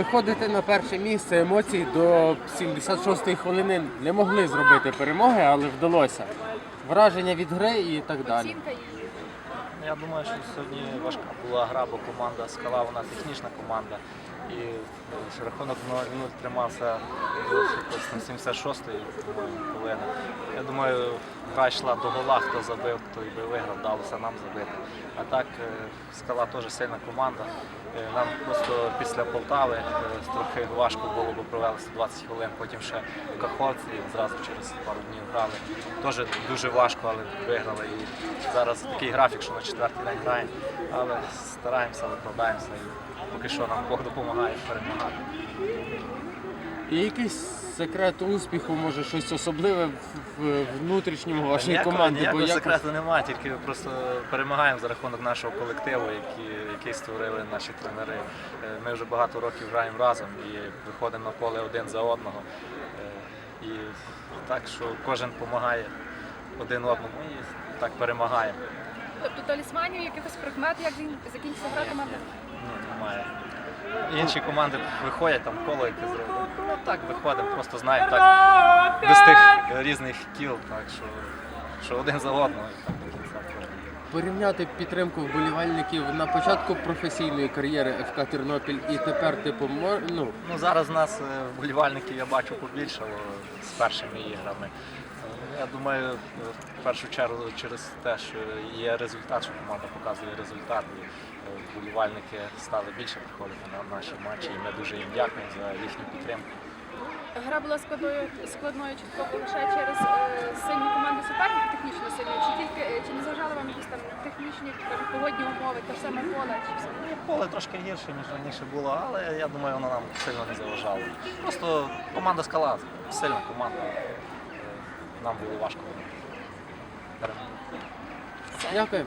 Виходите на перше місце емоцій до 76-ї хвилини не могли зробити перемоги, але вдалося. Враження від гри і так далі. Ну, Я думаю, що сьогодні важка була гра, бо команда скала, вона технічна команда. І е, рахунок 0-0 тримався на 76-ї по-моєму, хвилини. Я думаю, гра йшла до гола, хто забив, хто би виграв, вдалося нам забити. А так е, скала теж сильна команда. Е, Нам просто після Полтави е, трохи важко було, бо провелося 20 хвилин, потім ще в Каховці зразу через пару днів грали. Теж дуже важко, але виграли. І зараз такий графік, що на четвертий день граємо, але стараємося, викладаємося і поки що нам Бог допомагає перемагати. І якийсь секрет успіху, може щось особливе в внутрішньому вашої ніякого, команди. ніякого якось- секрету немає, тільки просто перемагаємо за рахунок нашого колективу, який, який створили наші тренери. Е, Ми вже багато років граємо разом і виходимо на поле один за одного. Е, І так, що кожен допомагає один одному і так перемагаємо. Тобто талісманів, якихось прикмет, як він закінчиться гра команда. Інші команди виходять там коло яке зробили. Ну так виходимо, просто знаємо так без тих різних кіл, так що, що один за одного і так до кінця. Порівняти підтримку вболівальників на початку професійної кар'єри ФК Тернопіль і тепер, типу, ну, Ну зараз у нас е, вболівальників я бачу побільшало з першими іграми. Я думаю, е, в першу чергу через те, що є результат, що команда показує результат. І е, вболівальники стали більше приходити на наші матчі, і ми дуже їм дякуємо за їхню підтримку. Гра була складною, складною частково лише через сильні команди суперників, технічно сильні, чи тільки чи не там погодні умови, те ж саме поле, чи все? Ну, Поле трошки гірше, ніж раніше було, але я думаю, воно нам сильно не заважало. Просто команда скала, сильна команда. Нам було важко. дякую.